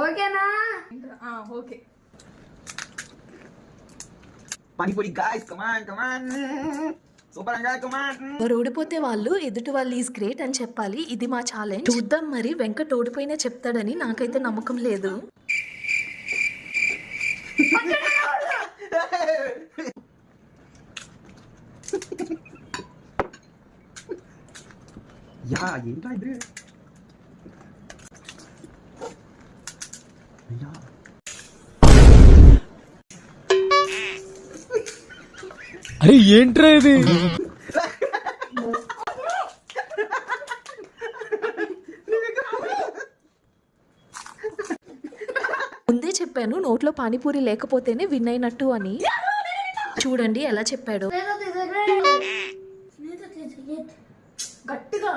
ఓకేనా? Okay. Panipuri guys come on come on ఓడిపోతే వాళ్ళు ఎదుటి వాళ్ళు ఈజ్ గ్రేట్ అని చెప్పాలి. ఇది మా ఛాలెంజ్ చూద్దాం మరి వెంకట్ ఓడిపోయినా చెప్తాడని నాకైతే నమ్మకం లేదు. యా ఏంటా అరే ఏంట్రా ఇది? ముందే చెప్పాను నోట్లో పానీపూరి లేకపోతేనే విన్ అయినట్టు అని. చూడండి ఎలా చెప్పాడు. గట్టిగా